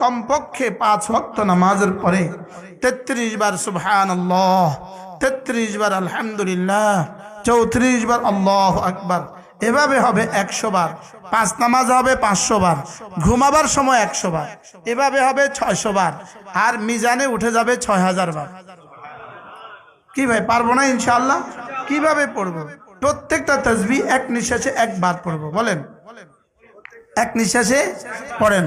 কমপক্ষে পাঁচ ভক্ত নামাজের পরে তেত্রিশ বার সুবহান আল্লাহ তেত্রিশ বার আলহামদুলিল্লাহ, চৌত্রিশ বার আল্লাহ আকবার। এভাবে হবে একশো বার। পাঁচ নামাজ হবে পাঁচশো বার। ঘুমাবার সময় একশো বার। এভাবে হবে ছয়শো বার। আর মিজানে উঠে যাবে ছয় হাজার বার। কি ভাই, পারব না ইনশাল্লাহ কীভাবে পড়ব? প্রত্যেকটা তসবি এক নিঃশ্বাসে একবার পড়ব। বলেন। এক নিঃশ্বাসে পড়েন।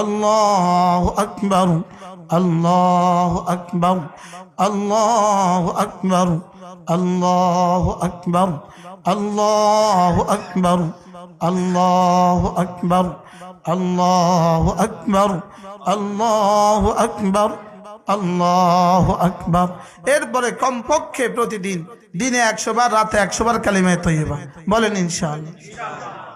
আল্লাহ আকবর আল্লাহ আকবর আল্লাহ আকবর আল্লাহ আকবর আল্লাহ আকবর আল্লাহ আকবর আল্লাহ আকবর আল্লাহ আকবর আল্লাহ আকবর এরপরে কমপক্ষে প্রতিদিন, দিনে একশো বার, রাতে একশো বার কালিমায় তৈবা বলেন ইনশাআল্লাহ।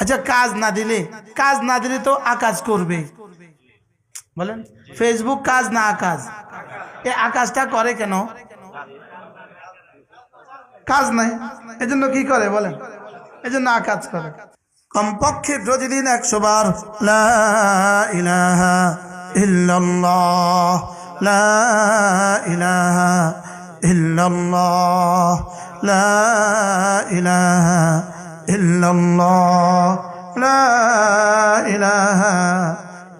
আচ্ছা কাজ না দিলে, কাজ না দিলে তো আকাজ করবে। বলেন ফেসবুক কাজ না কাজ? এ আকাশটা করে কেন? কাজ নাই। এজন্য কি করে বলেন? এজন্য আকাশ করে। কমপক্ষে প্রতিদিন একশো বার ইলাহা ইল্লাল্লাহ, লা লা লা ইলাহা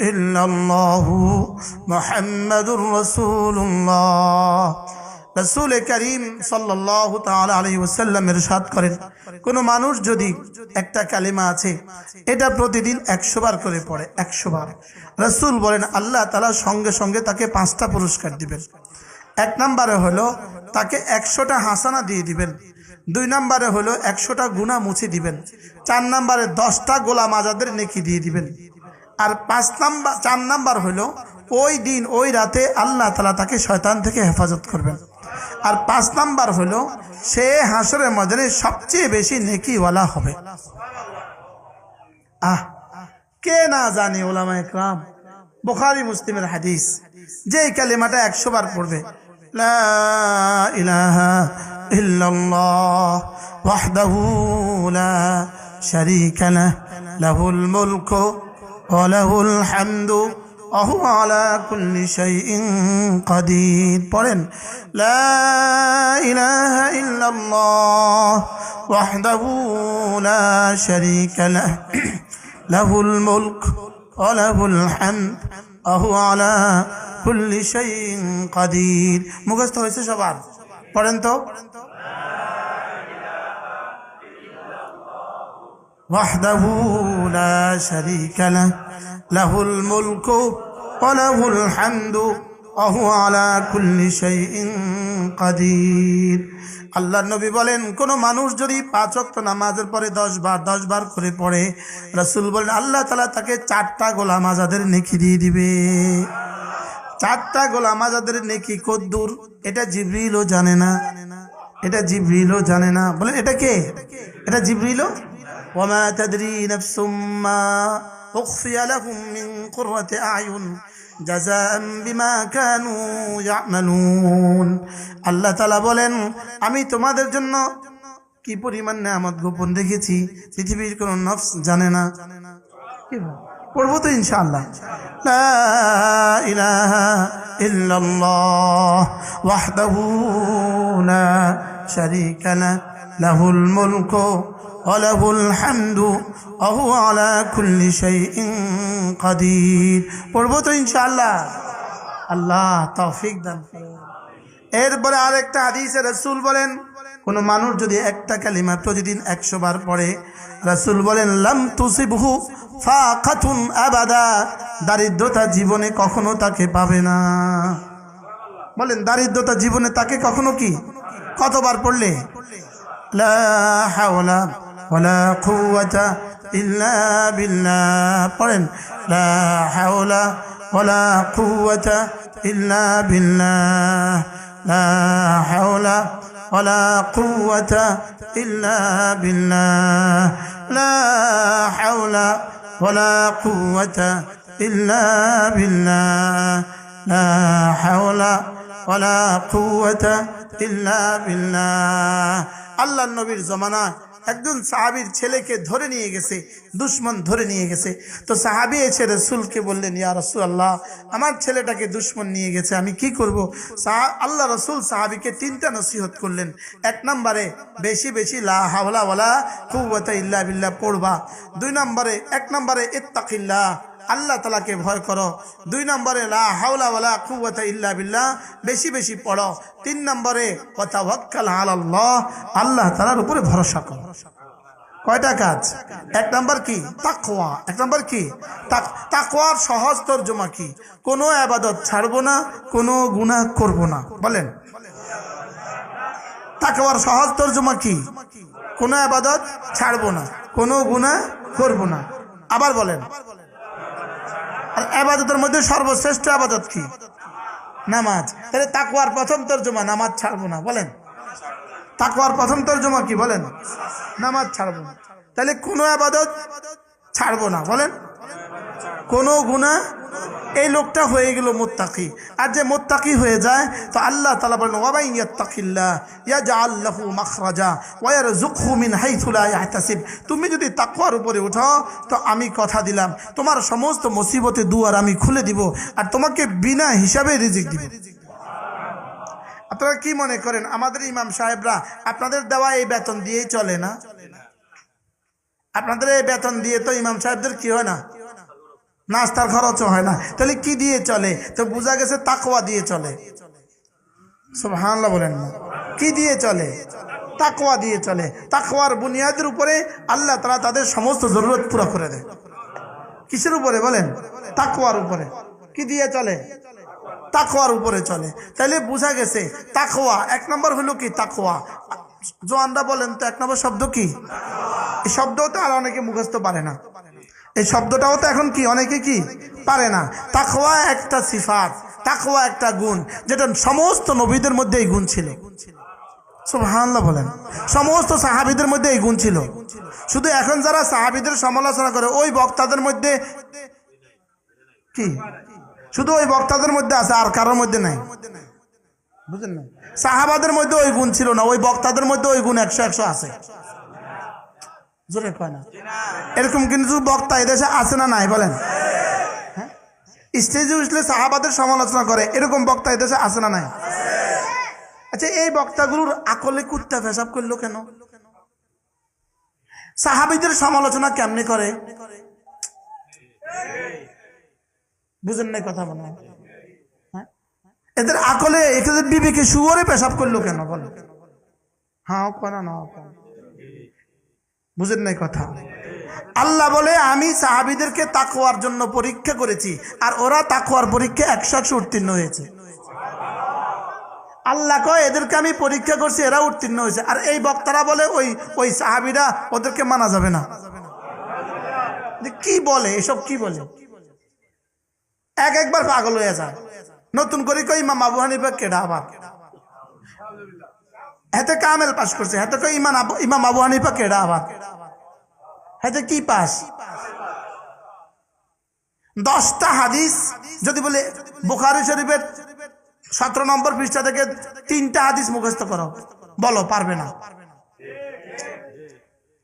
إلا الله محمد رسول الله রসুল করিম সাল্লাহ তাল আলী ওসাল্লাম এরশাদ করেন কোনো মানুষ যদি একটা কালিমা আছে এটা প্রতিদিন একশো বার করে পড়ে একশো বার রসুল বলেন আল্লাহ তালা সঙ্গে সঙ্গে তাকে পাঁচটা পুরস্কার দিবেন এক নম্বরে হলো তাকে একশোটা হাসানা দিয়ে দিবেন দুই নম্বরে হলো একশোটা গুণা মুছে দিবেন চার নম্বরে দশটা গোলাম আজাদের নেকি দিয়ে দিবেন আর পাঁচ নাম্বার, চার নাম্বার হলো ওই দিন, ওই রাতে আল্লাহ তালা তাকে শয়তান থেকে হেফাজত করবেন। আর পাঁচ নাম্বার হলো সে হাসরের ময়দানে সবচেয়ে বেশি নেকিওয়ালা হবে। আহ, কে না জানে ওলামা একরাম বোখারি মুসলিমের হাদিস যে কালিমাটা একশো বার পড়বে, লা ইলাহা ইল্লাল্লাহ ওয়াহদাহু লা শারীকা লাহ লাহুল মুলকু وله الحمد وهو على كل شيء قدير পড়েন لا إله إلا الله وحده لا شريك له له الملك وله الحمد وهو على كل شيء قدير মুখস্থ হয়েছে সবার পড়েন তো وحده لا شريك له له الملك وله الحمد وهو على كل شيء قدير আল্লাহ নবী বলেন কোন মানুষ যদি পাঁচ ওয়াক্ত নামাজের পরে দশ বার দশ বার করে পড়ে রাসূল বলেন আল্লাহ তালা তাকে চারটা গোলাম আজাদের নেকি দিয়ে দিবে চারটা গোলাম আজাদের নেকি কদ্দুর এটা জিবরিলও জানে না এটা জিবরিলও জানে না বলেন এটা কে এটা জিবরিলও وما تدري نفس ما أخفي لهم من قرة أعين জাযাআম বিমা কানু ইয়ামালুন আল্লাহ তাআলা বলেন আমি তোমাদের জন্য কি পরিমাণ নেয়ামত গোপন রেখেছি পৃথিবীর কোন নফস জানে না কি বল? পড়বো তো ইনশাআল্লাহ লা ইলাহা ইল্লাল্লাহ ওয়াহদাহু লা শারীকা লা লাহুল মুলকু হামদু ওয়া হুয়া আলা কুল্লি শাইইন কাদির। পড়ব তো ইনশাআল্লাহ। আল্লাহ তৌফিক দান এরপরে আরেকটা হাদিসে রসুল বলেন, কোন মানুষ যদি একটা কালিমা প্রতিদিন একশো বার পড়ে, রসুল বলেন, লাম তুসিবহু ফাকাতুন আবাদা। দারিদ্রতা জীবনে কখনো তাকে পাবে না। বলেন, দারিদ্রতা জীবনে তাকে কখনো কি? কতবার পড়লে? লা হাওলা ওয়ালা কুওয়াতা ইল্লা বিল্লাহ পড়েন লা হাওলা ওয়ালা কুওয়াতা ইল্লা বিল্লাহ লা হাওলা ولا قوة إلا بالله لا حول ولا قوة إلا بالله لا حول ولا قوة إلا بالله আল্লাহ নবীর জমানা একজন সাহাবির ছেলেকে ধরে নিয়ে গেছে, দুশ্মন ধরে নিয়ে গেছে। তো সাহাবি এসে রসুলকে বললেন, ইয়া রসুল আল্লাহ আমার ছেলেটাকে দুশ্মন নিয়ে গেছে, আমি কি করব? সাহা- আল্লাহ রসুল সাহাবিকে তিনটা নসিহত করলেন। এক নম্বরে, বেশি বেশি, লা হাওলা ওয়ালা খুব ইল্লা বিল্লা পড়বা। দুই নম্বরে, এক নম্বরে, ইত্তাকিল্লাহ। আল্লাহ তালাকে ভয় করো। দুই নম্বরে, লা হাওলা ওয়ালা কুওয়াতা ইল্লা বিল্লাহ। বেশি বেশি পড়ো। তিন নম্বরে কথা ওয়াক্কাল আল্লাহ আল্লাহ তালার উপরে ভরসা করো। কয়টা কাজ? এক নম্বর কি? তাকওয়া। এক নাম্বার কি? তাক- তাকওয়ার সহজ তর্জমা কি? কোনো আবাদত ছাড়বো না, কোনো গুনাহ করব না। বলেন। তাকওয়ার সহজ তর্জমা কি? কোনো আবাদত ছাড়বো না, কোনো গুনাহ করব না। আবার বলেন। আর আবাদতের মধ্যে সর্বশ্রেষ্ঠ আবাদত কি? নামাজ। তাহলে তাকুয়ার প্রথম তর্জমা, নামাজ ছাড়বো না, বলেন। তাকুয়ার প্রথম তর্জমা কি, বলেন? নামাজ ছাড়বো না। তাহলে কোনো আবাদত ছাড়বো না, বলেন। কোনো গুণা এই লোকটা হয়ে গেল মোত্তাকি। আর যে মোত্তাকি হয়ে যায়, তো আল্লাহ তালা বলেন, ওয়াবাই ইয়া ইয়াজা আল্লাহু মাখরাজা ওয়ার জুখু মিন হাইথুলা ইয়াহতাসিব। তুমি যদি তাকওয়ার উপরে উঠো, তো আমি কথা দিলাম। তোমার সমস্ত মুসিবতে দুয়ার আমি খুলে দিব আর তোমাকে বিনা হিসাবে রিজিক দিব। আপনারা কি মনে করেন, আমাদের ইমাম সাহেবরা আপনাদের দেওয়া এই বেতন দিয়েই চলে না? আপনাদের এই বেতন দিয়ে তো ইমাম সাহেবদের কি হয় না? নাস্তার খরচও হয় না। তাহলে কি দিয়ে চলে? তো বোঝা গেছে তাকওয়া দিয়ে চলে। সব হানলা বলেন না। কি দিয়ে চলে? তাকওয়া দিয়ে চলে। তাকওয়ার বুনিয়াদের উপরে আল্লাহ তারা তাদের সমস্ত জরুরত পুরো করে দেয়। কিসের উপরে বলেন? তাকওয়ার উপরে। কি দিয়ে চলে? তাকওয়ার উপরে চলে। তাহলে বোঝা গেছে তাকওয়া এক নম্বর হলো কি তাকওয়া? জোয়ানরা বলেন তো এক নম্বর শব্দ কি? এই শব্দও তো আর অনেকে মুখস্থ পারে না। এই শব্দটাও তো এখন কি? অনেকে কি পারে না। তাকওয়া একটা সিফাত, তাকওয়া একটা গুণ, যেটা সমস্ত নবীদের মধ্যে এই গুণ ছিল। সুবহানাল্লাহ বলেন। সমস্ত সাহাবীদের মধ্যে এই গুণ ছিল। শুধু এখন যারা সাহাবীদের সমালোচনা করে, ওই বক্তাদের মধ্যে কি? শুধু ওই বক্তাদের মধ্যে আছে, আর কারোর মধ্যে নাই। বুঝলেন না সাহাবাদের মধ্যে ওই গুণ ছিল না, ওই বক্তাদের মধ্যে ওই গুণ একশো একশো আছে। জোরে কয় না? এরকম কিন্তু বক্তা এদেশে আছে না নাই, বলেন। হ্যাঁ? স্টেজে উঠলে সাহাবাদের সমালোচনা করে, এরকম বক্তা এদেশে আছে না নাই? আচ্ছা এই বক্তাগুলোর আকলে কুত্তা পেশাব করল কেন? সাহাবিদের সমালোচনা কেমনি করে? বুঝেন নাই কথা বলে হ্যাঁ? এদের আকলে এদের বিবেকে শুয়ারে পেশাব করল কেন বলো হ্যাঁ কেন না। বুঝেন নাই কথা? আল্লাহ বলে, আমি সাহাবিদেরকে তাকওয়ার জন্য পরীক্ষা করেছি, আর ওরা তাকওয়ার পরীক্ষা একশো একশো উত্তীর্ণ হয়েছে। আল্লাহ কয়, এদেরকে আমি পরীক্ষা করছি, এরা উত্তীর্ণ হয়েছে। আর এই বক্তারা বলে, ওই ওই সাহাবিরা ওদেরকে মানা যাবে না। কি বলে, এসব কি বলে? এক একবার পাগল হয়ে যায় নতুন করে কই ইমাম আবু হানিফা কেডা আবার? হেতে কামেল পাস করছে হেতে কই ইমান ইমাম আবু হানিফা কেডা আবার হেতে কি পাস? দশটা হাদিস, যদি বলে বুখারি শরীফের সতেরো নম্বর পৃষ্ঠা থেকে তিনটা হাদিস মুখস্থ করো। বলো, পারবে না?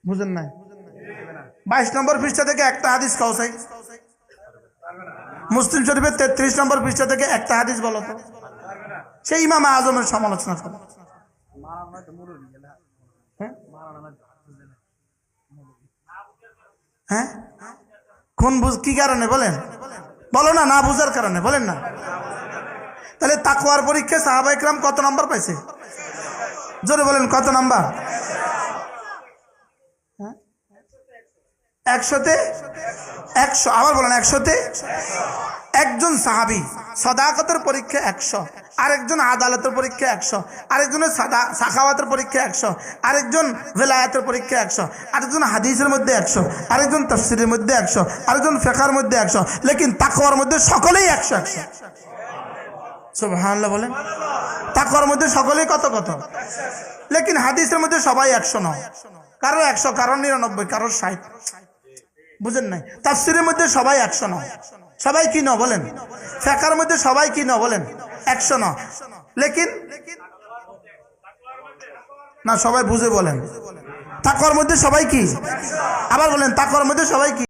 বুঝেন নাই? বাইশ নম্বর পৃষ্ঠা থেকে একটা হাদিস খাও সাই। মুসলিম শরীফের তেত্রিশ নম্বর পৃষ্ঠা থেকে একটা হাদিস বলো তো। সেই ইমাম আজমের সমালোচনা করো। হ্যাঁ? হ্যাঁ? কোন বুঝ কি কারণে বলেন? বলো না না বুঝার কারণে বলেন না। তাহলে তাকুয়ার পরীক্ষায় সাহাবা ইকরাম কত নাম্বার পাইছে? জোরে বলেন কত নাম্বার? হ্যাঁ? একশোতে? একশো আবার বলেন একশোতে? একজন সাহাবি সদাকতের পরীক্ষা একশো, আরেকজন আদালতের পরীক্ষা একশো, আরেকজনের সাদা সাখাওয়াতের পরীক্ষা একশো, আরেকজন ভেলায়াতের পরীক্ষা একশো, আরেকজন হাদিসের মধ্যে একশো, আরেকজন তফসিরের মধ্যে একশো, আরেকজন ফেকার মধ্যে একশো, লেকিন তাকওয়ার মধ্যে সকলেই একশো একশো। সুবহানাল্লাহ বলেন। তাকওয়ার মধ্যে সকলেই কত কত? লেকিন হাদিসের মধ্যে সবাই একশো নয়। কারও একশো, কারও নিরানব্বই, কারও ষাট। বুঝেন নাই? তাফসিরের মধ্যে সবাই একশো ন সবাই কি ন বলেন? ফেকার মধ্যে সবাই কি ন বলেন? একশো ন। লেকিন? না, সবাই বুঝে বলেন। তাকর মধ্যে সবাই কি? আবার বলেন তাকর মধ্যে সবাই কি?